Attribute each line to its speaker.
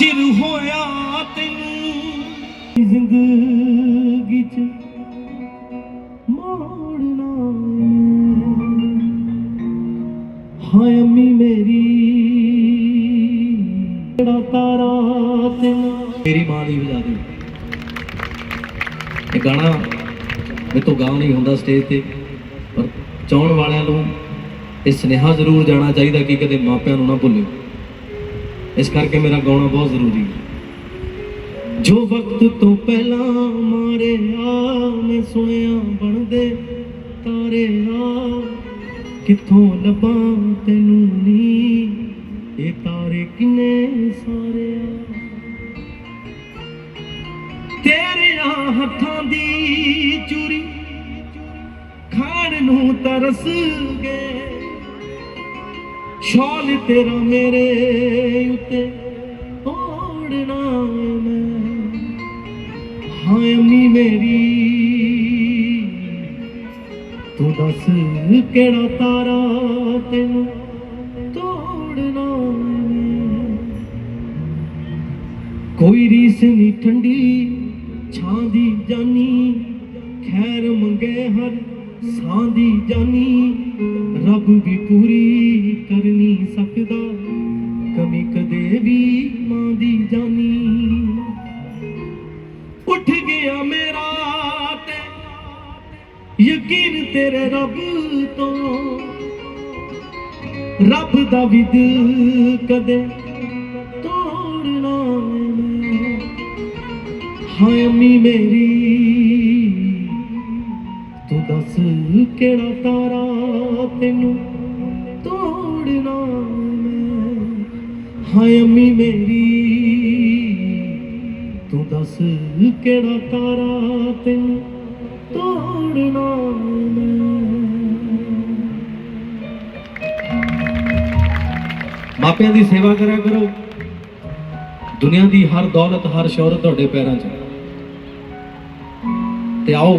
Speaker 1: ਚਿਰ ਹੋਇਆ ਤੈਨੂੰ ਜ਼ਿੰਦਗੀ ਚ ਮੋੜਨਾ ਹਾਏ ਅੰਮੀ ਮੇਰੀ, ਜਿਹੜਾ ਤਾਰਾ ਤੈਨੂੰ ਮੇਰੀ ਮਾਂ ਦੀ ਵਜਾ ਦੇ। ਇਹ ਗਾਣਾ ਮੇਰੇ ਤੋਂ ਗਾ ਨਹੀਂ ਹੁੰਦਾ ਸਟੇਜ ਤੇ, ਪਰ ਚਾਹਣ ਵਾਲਿਆਂ ਨੂੰ ਇਹ ਸੁਨੇਹਾ ਜ਼ਰੂਰ ਜਾਣਾ ਚਾਹੀਦਾ ਕਿ ਕਦੇ ਮਾਪਿਆਂ ਨੂੰ ਨਾ ਭੁੱਲਿਓ। ਇਸ ਕਰਕੇ ਮੇਰਾ ਗਾਉਣਾ ਬਹੁਤ ਜ਼ਰੂਰੀ ਹੈ। ਜੋ ਵਕਤ ਤੋਂ ਪਹਿਲਾਂ ਮਾਰਿਆ ਮੈਂ ਸੁਣਿਆ ਬਣਦੇ ਤਾਰੇ ਆ। ਕਿੱਥੋਂ ਲੱਭਾਂ ਤੈਨੂੰ ਨੀ, ਇਹ ਤਾਰੇ ਕਿੰਨੇ ਸਾਰੇ ਆ। ਤੇਰਿਆਂ ਹੱਥਾਂ ਦੀ ਚੂਰੀ, ਖਾਣ ਨੂੰ ਤਰਸ ਗਏ। ਸ਼ਾਲ ਤੇਰਾ ਮੇਰੇ ਉੱਤੇ ਤੋੜਨਾ ਮੈਂ। ਹਾਏ ਅੰਮੀ ਮੇਰੀ, ਤੂੰ ਦੱਸ ਕਿਹੜਾ ਤਾਰਾ ਤੈਨੂੰ ਤੋੜਨਾ ਕੋਈ ਰੀਸ ਨਹੀਂ ਠੰਡੀ, ਛਾਂ ਦੀ ਜਾਨੀ, ਖੈਰ ਮੰਗੇ ਹਰ ਸਾਂ ਦੀ ਜਾਨੀ, ਰੱਬ ਵੀ ਪੂਰੀ ਕਰ ਨਹੀਂ ਸਕਦਾ। ਕਮੀ ਕਦੇ ਵੀ ਮਾਂ ਦੀ ਜਾਨੀ। ਉੱਠ ਗਿਆ ਮੇਰਾ ਤੇ ਯਕੀਨ ਤੇਰੇ ਰੱਬ ਤੋਂ। ਰੱਬ ਦਾ ਵੀ ਦਿਲ ਕਦੇ ਤੋੜਨਾ ਮੈਂ ਹਾਏ ਅੰਮੀ ਮੇਰੀ, ਤੂੰ ਦੱਸ ਕਿਹੜਾ ਤਾਰਾ ਤੈਨੂੰ ਤੋੜਨਾ ਮੈਂ। ਹਾਏ ਅੰਮੀ ਮੇਰੀ, ਤੂੰ ਦੱਸ ਕਿਹੜਾ ਤਾਰਾ ਤੈਨੂੰ ਤੋੜਨਾ ਮਾਪਿਆਂ ਦੀ ਸੇਵਾ ਕਰਿਆ ਕਰੋ। ਦੁਨੀਆ ਦੀ ਹਰ ਦੌਲਤ, ਹਰ ਸ਼ੌਹਰਤ ਤੁਹਾਡੇ ਪੈਰਾਂ 'ਚ। ਤੇ ਆਓ।